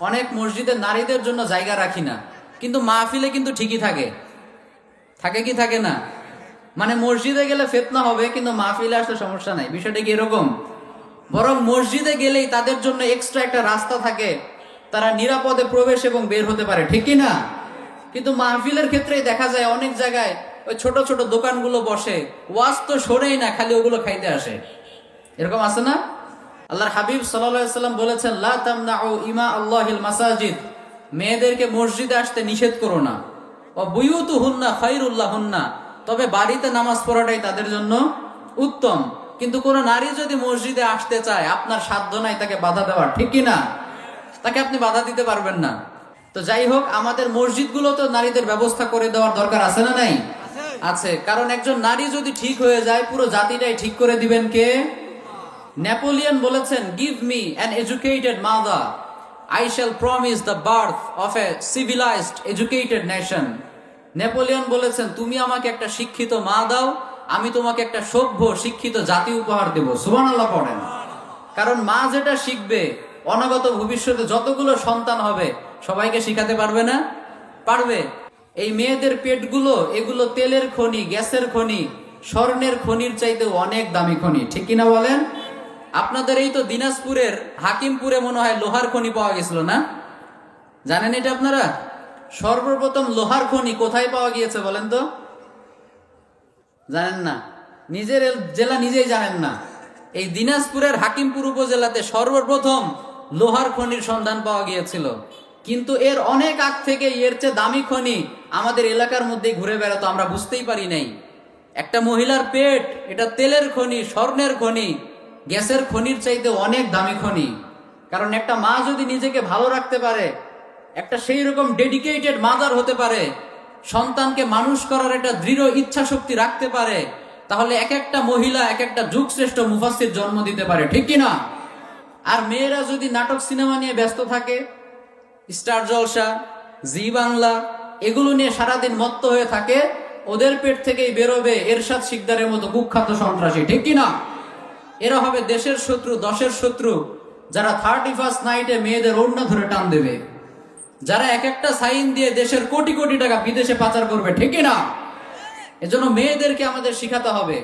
অনেক মসজিদে নারীদের জন্য জায়গা রাখি না। কিন্তু মাহফিলে কিন্তু ঠিকই থাকে। থাকে কি থাকে না? মানে মসজিদে গেলে ফেতনা হবে, কিন্তু মাহফিলে আসলে সমস্যা নাই। বিষয়টা কি এরকম? বরং মসজিদে গেলেই তাদের জন্য এক্সট্রা একটা রাস্তা থাকে। তারা নিরাপদে প্রবেশ এবং বের হতে পারে, ঠিক না? কিন্তু মাহফিলের ক্ষেত্রেই দেখা যায় অনেক জায়গায় ওই ছোট ছোট দোকানগুলো বসে। ওয়াজ তো সরেই না, খালি ওগুলো খাইতে আসে। এরকম আছে না? আল্লাহর হাবিব সাল্লাম বলেছেন ইমা আল্লাহিল মাসাজিদ। মেয়েদেরকে মসজিদে আসতে নিষেধ করো না। ও বুয়ুতু হুন্না খাইরুল্লাহ হুন্না তবে বাড়িতে নামাজ পড়াটাই তাদের জন্য উত্তম। কিন্তু কোন নারী যদি মসজিদে আসতে চায় আপনার সাধ্য নাই তাকে বাধা দেওয়ার ঠিক কি না তাকে আপনি বাধা দিতে পারবেন না। তো যাই হোক আমাদের মসজিদগুলো তো নারীদের ব্যবস্থা করে দেওয়ার দরকার আছে না নাই? আছে। কারণ একজন নারী যদি ঠিক হয়ে যায় পুরো জাতিটাই ঠিক করে দিবেন কে? নেপোলিয়ন বলেছেন give me an educated mother I shall promise the birth of a civilised educated nation Napoleon বলেছেন, তুমি আমাকে একটা শিক্ষিত মা দাও, আমি তোমাকে একটা সভ্য, শিক্ষিত জাতি উপহার দেব। সুবান আল্লাহ পড়েন। কারণ মা যেটা শিখবে, অনাগত ভবিষ্যতে যতগুলো সন্তান হবে, সবাইকে শিখাতে পারবে না? পারবে? এই মেয়েদের পেটগুলো, এগুলো তেলের খনি, গ্যাসের খনি, স্বর্ণের খনির চাইতেও অনেক দামি খনি, ঠিক কিনা বলেন? আপনাদের এই তো দিনাজপুরের হাকিমপুরে মনে হয় লোহার খনি পাওয়া গেছিল, না? জানেন এটা আপনারা? সর্বপ্রথম লোহার খনি কোথায় পাওয়া গিয়েছে বলেন তো? জানেন না। নিজের জেলা নিজেই জানেন না। এই দিনাজপুরের হাকিমপুর উপজেলাতে সর্বপ্রথম লোহার খনির সন্ধান পাওয়া গিয়েছিল। কিন্তু এর অনেক আগ থেকে এর চেয়ে দামি খনি আমাদের এলাকার মধ্যে ঘুরে বেড়াতো, আমরা বুঝতেই পারি নাই। একটা মহিলার পেট, এটা তেলের খনি, স্বর্ণের খনি গ্যাসের খনির চাইতে অনেক দামি খনি। কারণ একটা মা যদি নিজেকে ভালো রাখতে পারে, একটা সেই রকম ডেডিকেটেড মাদার হতে পারে, সন্তানকে মানুষ করার একটা দৃঢ় ইচ্ছা শক্তি রাখতে পারে, তাহলে এক একটা মহিলা এক একটা যুগ শ্রেষ্ঠ মুফাসির জন্ম দিতে পারে, ঠিক কি না? আর মেয়েরা যদি নাটক, সিনেমা নিয়ে ব্যস্ত থাকে, স্টার জলসা, জি বাংলা, এগুলো নিয়ে সারাদিন মত্ত হয়ে থাকে, ওদের পেট থেকেই বেরোবে এরশাদ শিকদারের মতো কুখ্যাত সন্ত্রাসী, ঠিক কি না? এরা হবে দেশের শত্রু, দশের শত্রু, যারা থার্টি ফার্স্ট নাইটে মেয়েদের অন্য ধরে টান দেবে। যারা এক একটা সাইন দিয়ে দেশের কোটি কোটি টাকা বিদেশে পাচার করবে, ঠিক না এজন্য মেয়েদেরকে আমাদের শিখাতে হবে।